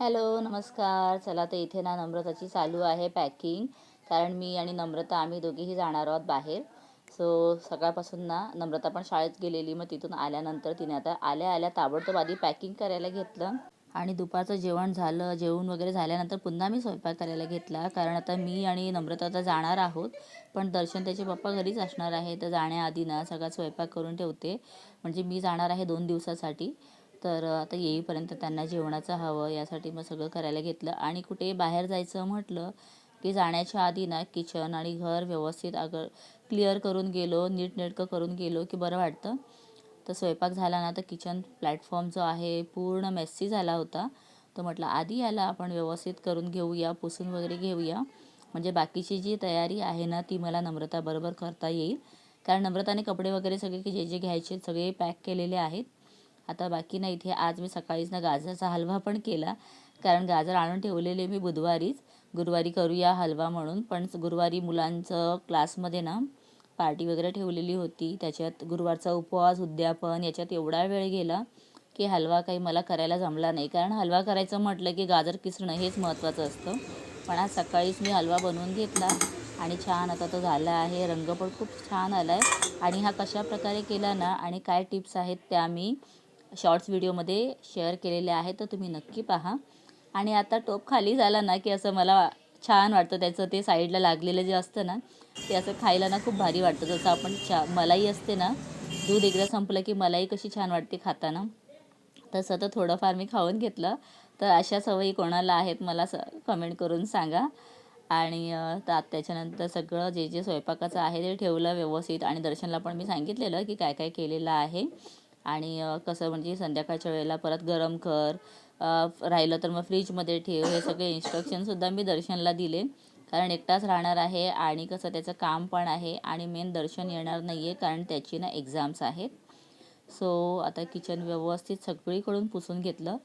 Hello नमस्कार. चला तर इथे ना नम्रताची चालू आहे पॅकिंग. कारण मी आणि नम्रता आम्ही दोघीही जाणार आहोत बाहेर. सो सकाळपासून ना नम्रता पण शाळेत गेलेली. मग तिथून आल्यानंतर तिने आता आल्या आल्या ताबडतोब आधी पॅकिंग करायला घेतलं. आणि दुपारचं जेवण झालं. जेवण वगैरे झाल्यानंतर पुन्हा मी स्वयंपाक करायला घेतला. कारण आता मी आणि नम्रता आता जाणार आहोत. पण दर्शन त्याचे पप्पा घरीच असणार आहे. तर जाण्याआधी ना सगळा स्वयंपाक करून ठेवते. म्हणजे मी जाणार आहे दोन दिवसासाठी. तर आता येईपर्यंत त्यांना जेवणाचं हवं यासाठी मग सगळं करायला घेतलं. आणि कुठे बाहेर जायचं म्हटलं की जाण्याच्या आधी ना किचन आणि घर व्यवस्थित अगर क्लिअर करून गेलो नीटनेटकं करून गेलो की बरं वाटतं. तर स्वयंपाक झाला ना तर किचन प्लॅटफॉर्म जो आहे पूर्ण मेस्सी झाला होता. तर म्हटलं आधी याला आपण व्यवस्थित करून घेऊया पुसून वगैरे घेऊया. म्हणजे बाकीची जी तयारी आहे ना ती मला नम्रताबरोबर करता येईल. कारण नम्रताने कपडे वगैरे सगळे की जे जे घ्यायचे सगळे पॅक केलेले आहेत. आता बाकी नाही इथे आज मी सकाळीच ना गाजराचा हलवा पण केला. कारण गाजर आणून ठेवलेले मी बुधवारीच. गुरुवारी करूया हलवा म्हणून. पण गुरुवारी मुलांचं क्लासमध्ये ना पार्टी वगैरे ठेवलेली होती. त्याच्यात गुरुवारचा उपवास उद्यापन याच्यात एवढा वेळ गेला की हलवा काही मला करायला जमला नाही. कारण हलवा करायचं म्हटलं की गाजर किसणं हेच महत्त्वाचं असतं. पण आज सकाळीच मी हलवा बनवून घेतला आणि छान आता तो झाला आहे. रंग पण खूप छान आला आहे आणि हा कशा प्रकारे केला ना आणि काय टिप्स आहेत त्या मी शॉर्ट्स व्हिडिओमध्ये शेअर केलेले आहेत तर तुम्ही नक्की पहा. आणि आता टोप खाली झाला ना की असं मला छान वाटतं त्याचं ते साईडला लागलेलं जे असतं ना ते असं खायला ना खूप भारी वाटतं. जसं आपण छा मलाई असते ना दूध एकदा संपलं की मलाई कशी छान वाटते खाताना. तसं तर थोडंफार मी खाऊन घेतलं. तर अशा सवयी कोणाला आहेत मला स कमेंट करून सांगा. आणि तर त्याच्यानंतर सगळं जे जे स्वयंपाकाचं आहे ते ठेवलं व्यवस्थित. आणि दर्शनला पण मी सांगितलेलं की काय काय केलेलं आहे. आणि कसं म्हणजे संध्याकाळच्या वेळेला परत गरम कर राहिलं तर मग फ्रीजमध्ये ठेव हे सगळे इन्स्ट्रक्शनसुद्धा मी दर्शनला दिले. कारण एकटाच राहणार आहे आणि कसं त्याचं काम पण आहे आणि मेन दर्शन येणार नाही आहे कारण त्याची ना एक्झाम्स आहेत. सो आता किचन व्यवस्थित सगळीकडून पुसून घेतलं.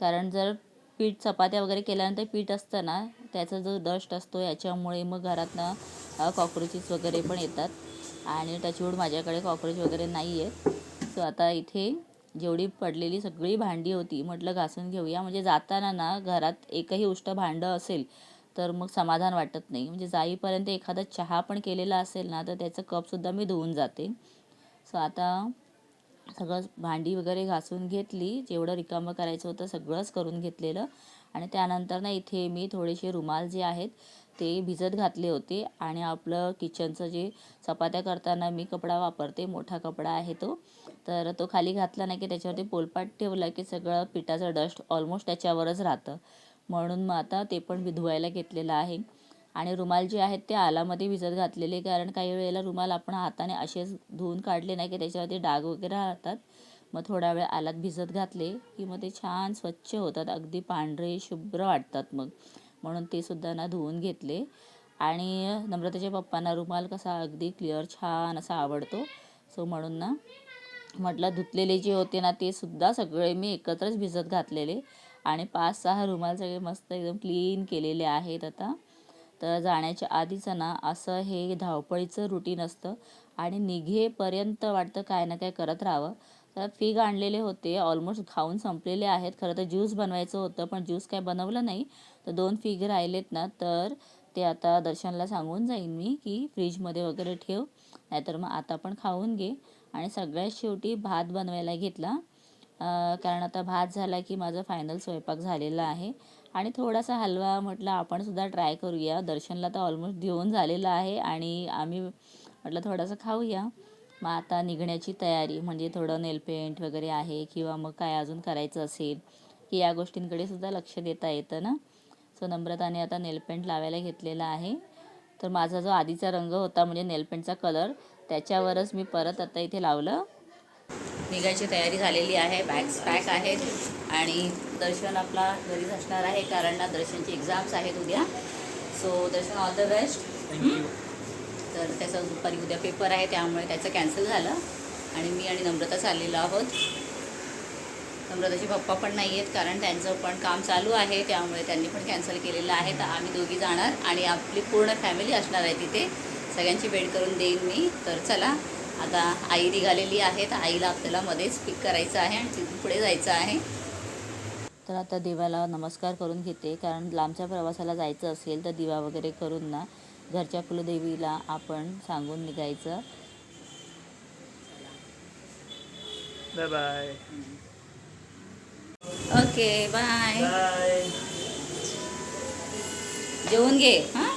कारण जर पीठ चपात्या वगैरे केल्यानंतर पीठ असतं ना त्याचा जो डस्ट असतो याच्यामुळे मग घरातनं कॉक्रोचेस वगैरे पण येतात. आणि टचवूड माझ्याकडे कॉक्रोच वगैरे नाही आहेत सो आता इथे जेवढी पडलेली सगळी भांडी होती म्हटलं घासून घेऊया. म्हणजे जाताना ना घरात एकही उष्ट भांडं असेल तर मग समाधान वाटत नाही. म्हणजे जाईपर्यंत एखादा चहा पण केलेला असेल ना तर त्याचं कपसुद्धा मी धुवून जाते. सो आता सगळं भांडी वगैरे घासून घेतली. जेवढं रिकामं करायचं होतं सगळंच करून घेतलेलं. आणि त्यानंतर ना इथे मी थोडेसे रुमाल जे आहेत ते भिजत घातले होते आणि आपलं किचनचं जे चपात्या करताना मी कपडा वापरते मोठा कपडा आहे तो तर तो खाली घातला नाही की त्याच्यावरती पोलपाट ठेवला की सगळं पिठाचं डस्ट ऑलमोस्ट त्याच्यावरच राहतं. म्हणून मग आता ते पण धुवायला घेतलेलं आहे. आणि रुमाल जे आहेत ते आलामध्ये भिजत घातलेले कारण काही वेळेला रुमाल आपण हाताने असेच धुवून काढले नाही की त्याच्यावरती डाग वगैरे राहतात. मग थोडा वेळ आलात भिजत घातले की मग ते छान स्वच्छ होतात. अगदी पांढरे शुभ्र वाटतात मग. म्हणून ते सुद्धा ना धुवून घेतले. आणि नम्रतेच्या पप्पांना रुमाल कसा अगदी क्लिअर छान असा आवडतो. सो म्हणून ना म्हटलं धुतलेले जे होते ना ते सुद्धा सगळे मी एकत्रच भिजत घातलेले. आणि पाच सहा रुमाल सगळे मस्त एकदम क्लीन केलेले आहेत आता. तर जाण्याच्या आधीचं ना असं हे धावपळीचं रुटीन असतं. आणि निघेपर्यंत वाटतं काय ना काय करत राहावं. तर फिग आणलेले होते ऑलमोस्ट खाऊन संपलेले आहेत. खरं तर ज्यूस बनवायचं होतं पण ज्यूस काय बनवलं नाही. तर दोन फिग राहिलेत ना तर ते आता दर्शनला सांगून जाईन मी की फ्रीजमध्ये वगैरे ठेव नाहीतर मग आता पण खाऊन घे. आणि सगळ्यात शेवटी भात बनवायला घेतला. कारण आता भात झाला की माझा फायनल स्वयंपाक झालेला आहे. आणि थोडासा हलवा म्हटलं आपण सुद्धा ट्राय करूया. दर्शनला तर ऑलमोस्ट घेऊन झालेला आहे आणि आम्ही म्हटलं थोडंसं खाऊया. मग आता निघण्याची तयारी म्हणजे थोडं नेलपेंट वगैरे आहे किंवा मग काय अजून करायचं असेल की या गोष्टींकडे सुद्धा लक्ष देता येतं ना? सो नम्रताने आता नेलपेंट लावायला घेतलेला आहे. तर माझा जो आधीचा रंग होता म्हणजे नेलपेंटचा कलर त्याच्यावरच मी परत आता इथे लावलं. निघायची तयारी झालेली आहे बॅग्स पॅक आहेत आणि दर्शन आपला घरीच असणार आहे कारण ना दर्शनची एक्झाम्स आहेत उद्या. So Darshan all the best तर त्याचं दुपारी उद्या पेपर आहे त्यामुळे त्याचं कॅन्सल झालं. आणि मी आणि नम्रता चाललेलो आहोत. नम्रताचे पप्पा पण नाही आहेत कारण त्यांचं पण काम चालू आहे त्यामुळे त्यांनी पण कॅन्सल केलेलं आहे. तर आम्ही दोघी जाणार आणि आपली पूर्ण फॅमिली असणार आहे तिथे. सगळ्यांची वेट करून देईन मी. तर चला आता आई निघालेली आहे तर आईला आपल्याला मध्येच पिक करायचं आहे आणि तिथून पुढे जायचं आहे. तर आता देवाला नमस्कार करून घेते. कारण लांबच्या प्रवासाला जायचं असेल तर दिवा वगैरे करून ना. घरच्या कुलदेवीला आपण सांगून निघायचं. Bye bye okay bye bye जेवून घे हां?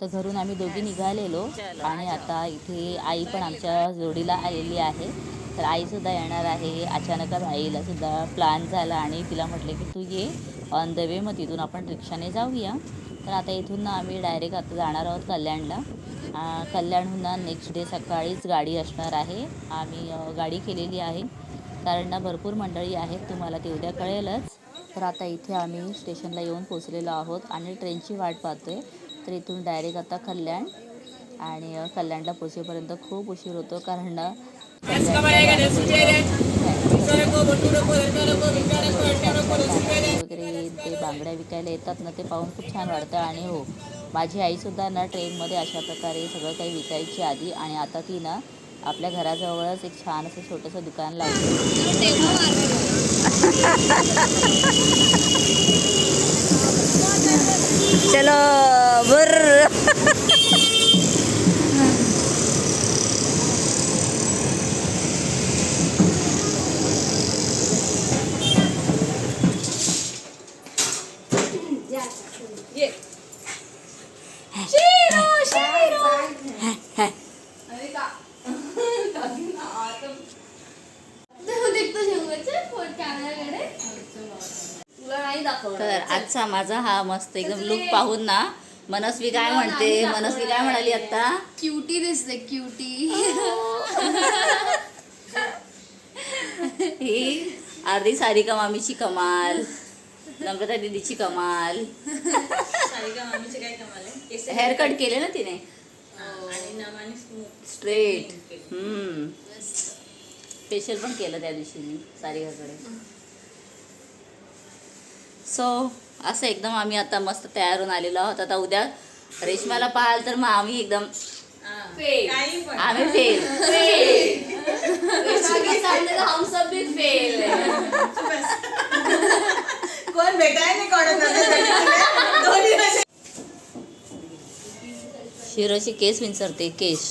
तर घरून आम्ही दोघी निघालेलो. आणि आता इथे आई पण आमच्या जोडीला आलेली आहे. तर आईसुद्धा येणार आहे. अचानकच आईला सुद्धा प्लॅन झाला आणि तिला म्हटले की तू ये. ऑन द वे मग तिथून आपण रिक्षाने जाऊया. तर आता इथून ना आम्ही डायरेक्ट आता जाणार आहोत कल्याणला. कल्याणहून ना नेक्स्ट डे सकाळीच गाडी असणार आहे. आम्ही गाडी केलेली आहे. कारण ना भरपूर मंडळी आहेत. तुम्हाला ते उद्या कळेलच. तर आता इथे आम्ही स्टेशनला येऊन पोचलेलो आहोत आणि ट्रेनची वाट पाहतोय. तर इथून डायरेक्ट आता कल्याण आणि कल्याणला पोचेपर्यंत खूप उशीर होतो कारण वगैरे ते बांगड्या विकायला येतात ना ते पाहून खूप छान वाटतं आणि हो माझी आईसुद्धा ना ट्रेनमध्ये अशा प्रकारे सगळं काही विकायची आधी आणि आता ती ना आपल्या घराजवळच एक छान असं छोटंसं दुकान लावली चलो बर तर आजचा माझा हा मस्त एकदम लुक पाहून ना मनस्वी काय म्हणते? मनस्वी काय म्हणाली आता? क्युटी दिसते क्युटी ही अर्धी सारिका मामीची कमाल. नम्रता दीदीची कमाल. हेअर कट केले ना तिने? स्ट्रेट हम्म. स्पेशल पण केलं त्या दिवशी मी सारिकाकडे सो असं एकदम आम्ही आता मस्त तयार होऊन आलेलो आहोत. आता उद्या रेशमाला पाहाल तर मग आम्ही एकदम आम्ही फेल. हम सब भी फेल कोण भेटाय नाही कोणाला दोन्ही असे शिरोची केस विंचरते केस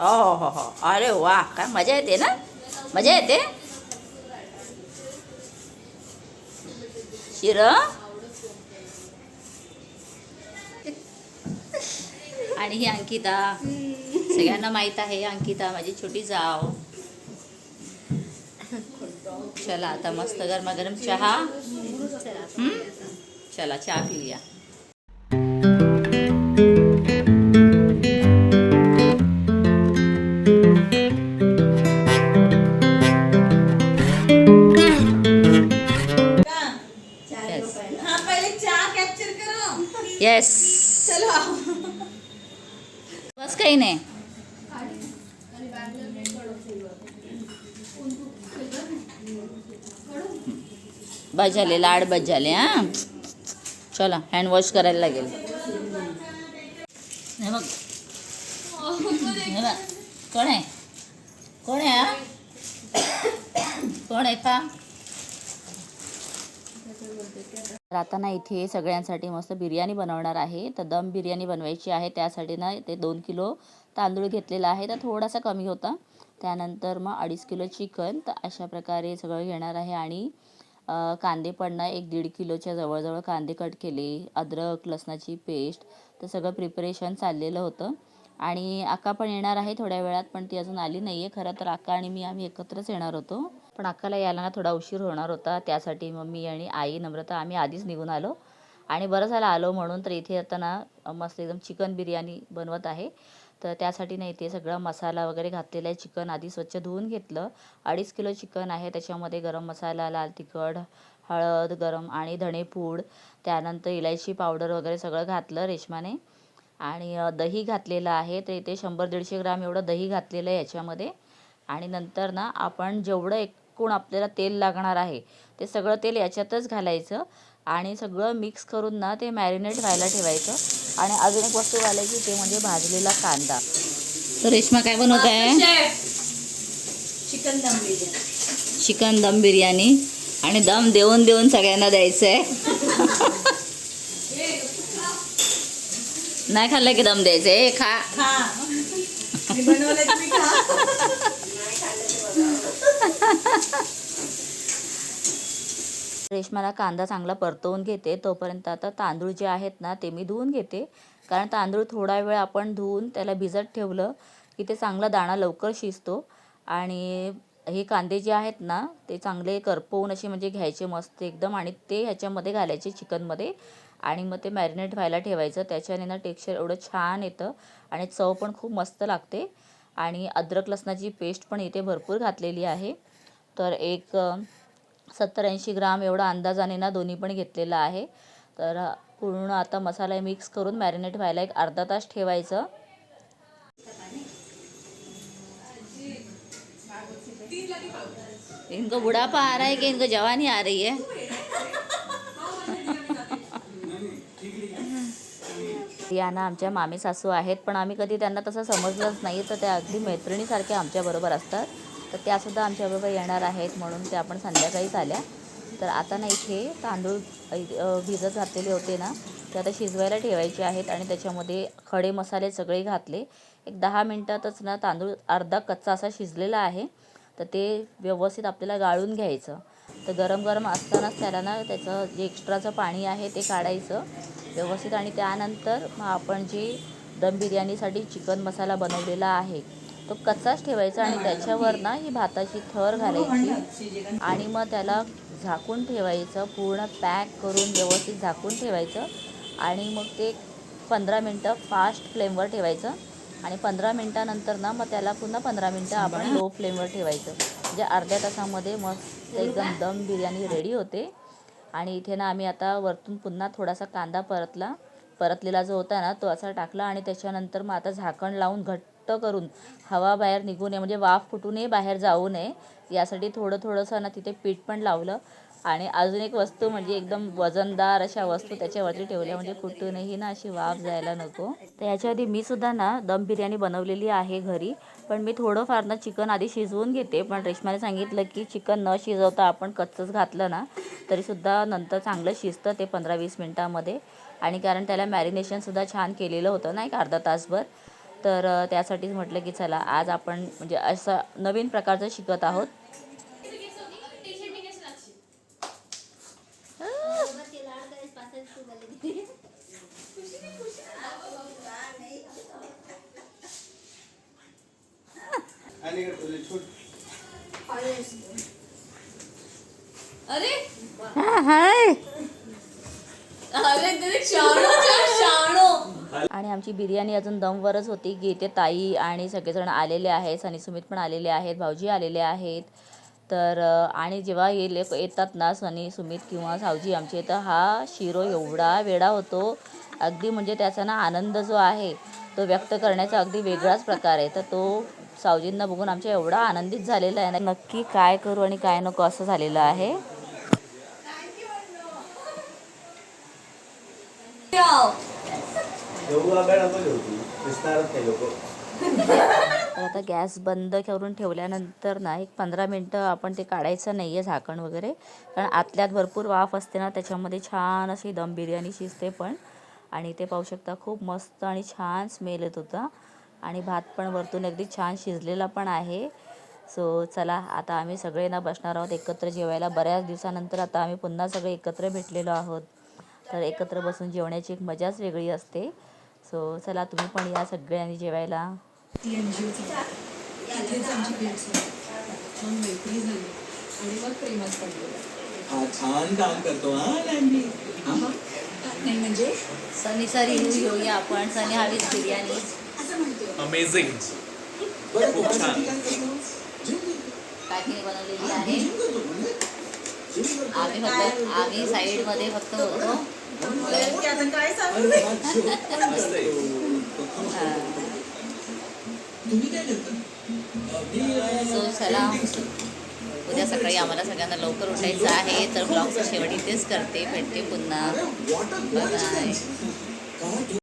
हो हो हो. अरे वा काय मजा येते ना? मजा येते? शिर आणि ही अंकिता. सगळ्यांना माहीत आहे अंकिता माझी छोटी जाव. चला आता मस्त गरमागरम चहा. चला चहा पिऊया. येस चलो बस कहीं नाही। बस झाले लाड बस झाले हा। चला हँड वॉश करायला लागेल। हे बघ। हे बघ। कोण आहे? कोण आहे हा? कोण आहे का तर आता ना इथे सगळ्यांसाठी मस्त बिर्याणी बनवणार आहे. तर दम बिर्याणी बनवायची आहे. त्यासाठी ना ते दोन किलो तांदूळ घेतलेला आहे. तर थोडासा कमी होता. त्यानंतर मग अडीच किलो चिकन. तर अशा प्रकारे सगळं घेणार आहे. आणि कांदे पण ना एक दीड किलोच्या जवळजवळ कांदे कट केले. अद्रक लसणाची पेस्ट. तर सगळं प्रिपरेशन चाललेलं होतं. आणि अक्का पण येणार आहे थोड्या वेळात पण ती अजून आली नाही आहे खरं तर अक्का आणि मी आम्ही एकत्रच येणार होतो. पण अक्काला यायला ना थोडा उशीर होणार होता. त्यासाठी मम्मी आणि आई नम्रता आम्ही आधीच निघून आलो. आणि बरं झालं आलो म्हणून. तर इथे आता ना मस्त एकदम चिकन बिर्याणी बनवत आहे. तर त्यासाठी ना इथे सगळा मसाला वगैरे घातलेला आहे. चिकन आधी स्वच्छ धुवून घेतलं. अडीच किलो चिकन आहे. त्याच्यामध्ये गरम मसाला लाल तिखट हळद गरम आणि धणेपूड त्यानंतर इलायची पावडर वगैरे सगळं घातलं रेशमाने. आणि दही घातलेलं आहे. तर इथे शंभर दीडशे ग्राम एवढं दही घातलेलं आहे याच्यामध्ये. आणि नंतर ना आपण जेवढं एकूण आपल्याला तेल लागणार आहे ते सगळं तेल याच्यातच घालायचं. आणि सगळं मिक्स करून ना ते मॅरिनेट व्हायला ठेवायचं. आणि अजून एक वस्तू घालायची ते म्हणजे भाजलेला कांदा. तर रेश्मा काय बनवत आहे? चिकन दम बिर्याणी. चिकन दम बिर्याणी. आणि दम देऊन देऊन सगळ्यांना द्यायचं आहे नाही खाल्लं की दम द्यायचं. खा. रेशमाला कांदा चांगला परतवून घेते. तोपर्यंत आता तांदूळ जे आहेत ना ते मी धुवून घेते. कारण तांदूळ थोडा वेळ आपण धुवून त्याला भिजत ठेवलं की ते चांगला दाणा लवकर शिजतो. आणि हे कांदे जे आहेत ना ते चांगले करपवून असे म्हणजे घ्यायचे मस्त एकदम. आणि ते ह्याच्यामध्ये घालायचे चिकनमध्ये. आणि मग ते मॅरिनेट व्हायला ठेवायचं. त्याच्याने ना टेक्स्चर एवढं छान येतं आणि चव पण खूप मस्त लागते. आणि अद्रक लसणाची पेस्ट पण इथे भरपूर घातलेली आहे. तर एक सत्तर ऐंशी ग्राम एवढा अंदाजाने ना दोन्ही पण घेतलेला आहे. तर पूर्ण आता मसाला मिक्स करून मॅरिनेट व्हायला एक अर्धा तास ठेवायचं. इनको बुढ़ापा आ रहा है कि इनको जवानी आ रही है? रियाना आमच्या मामी सासू आहेत पण आम्ही कधी त्यांना तसं समजलंच नाही. तर त्या अगदी मैत्रिणीसारख्या आमच्याबरोबर असतात. तर त्यासुद्धा आमच्याबरोबर येणार आहेत म्हणून त्या आपण संध्याकाळीच आल्या. तर आता ना इथे तांदूळ भिजत घातलेले होते ना ते आता शिजवायला ठेवायचे आहेत आणि त्याच्यामध्ये खडे मसाले सगळे घातले. एक दहा मिनटातच ना तांदूळ अर्धा कच्चा असा शिजलेला आहे. तर ते व्यवस्थित आपल्याला गाळून घ्यायचं. तर गरम गरम असतानाच त्याला ना त्याचं जे एक्स्ट्राचं पाणी आहे ते काढायचं व्यवस्थित आणि त्यानंतर मग आपण जी दम बिर्याणीसाठी चिकन मसाला बनवलेला आहे तो कच्चाच ठेवायचा आणि त्याच्यावर ना ही भाताची थर घालायची आणि मग त्याला झाकून ठेवायचं पूर्ण पॅक करून व्यवस्थित झाकून ठेवायचं आणि मग ते पंधरा मिनटं फास्ट फ्लेमवर ठेवायचं. आणि पंधरा मिनटानंतर ना मग त्याला पुन्हा पंधरा मिनटं आपण लो फ्लेमवर ठेवायचं. म्हणजे अर्ध्या तासामध्ये मस्त एकदम दम बिर्याणी रेडी होते. आणि इथे ना आम्ही आता वरतून पुन्हा थोडासा कांदा परतला. परतलेला जो होता ना तो असा टाकला आणि त्याच्यानंतर मग आता झाकण लावून घट्ट करून हवा बाहेर निघू नये म्हणजे वाफ फुटू नये बाहेर जाऊ नये. यासाठी थोडं थोडंसं ना तिथे पीठ पण लावलं. आणि अजून एक वस्तू म्हणजे एकदम वजनदार अशा वस्तू त्याच्यावरती ठेवल्या म्हणजे कुठूनही ना अशी वाफ जायला नको. तर याच्याआधी मी सुद्धा ना दम बिर्याणी बनवलेली आहे घरी पण मी थोडंफार ना चिकन आधी शिजवून घेते. पण रेशमाने सांगितलं की चिकन न शिजवता आपण कच्चंच घातलं ना तरीसुद्धा नंतर चांगलं शिजतं ते पंधरा वीस मिनटामध्ये. आणि कारण त्याला मॅरिनेशनसुद्धा छान केलेलं होतं ना एक अर्धा तासभर. तर त्यासाठीच म्हटलं की चला आज आपण म्हणजे असं नवीन प्रकारचं शिकत आहोत. अरे! हाय! अरे तेरे शाणो आणि आमची बिर्याणी अजून दमवरच होती. की इथे ताई आणि सगळेजण आलेले आहेत. सनी सुमित पण आलेले आहेत. भाऊजी आलेले आहेत. तर आणि जेव्हा हे लोक येतात ना सनी सुमित किंवा सावजी आमचे इथं हा शिरो एवढा वेडा होतो. अगदी म्हणजे त्याचा ना आनंद जो आहे तो व्यक्त करण्याचा अगदी वेगळाच प्रकार आहे. तर तो सावजींना बघून आमच्या एवढा आनंदित झालेला आहे ना. नक्की काय करू आणि काय नको असं झालेलं आहे. तर आता गॅस बंद करून ठेवल्यानंतर ना एक पंधरा मिनटं आपण ते काढायचं नाही आहे झाकण वगैरे. कारण आतल्यात भरपूर वाफ असते ना त्याच्यामध्ये छान अशी दम बिर्याणी शिजते पण. आणि ते पाहू शकता खूप मस्त आणि छान स्मेल येत होता. आणि भात पण वरतून अगदी छान शिजलेला पण आहे. सो चला आता आम्ही सगळे ना बसणार आहोत एकत्र जेवायला. बऱ्याच दिवसानंतर आता आम्ही पुन्हा सगळे एकत्र भेटलेलो आहोत. तर एकत्र बसून जेवण्याची एक मजाच वेगळी असते. सो चला तुम्ही पण या सगळ्यांनी जेवायला. हा छान काम करतो हा लँडी नाही म्हणजे सनीचा रिव्ह्यू घेऊया आपण. सनी हवीच बिर्याणी. अमेझिंग बरं खूप छान. बनवलेली आहे. आम्ही फक्त आम्ही साईडमध्ये फक्त होतो. हा सो चला उद्या सकाळी आम्हाला सगळ्यांना लवकर उठायचं आहे तर ब्लॉगचं शेवट इथेच करते भेटते पुन्हा.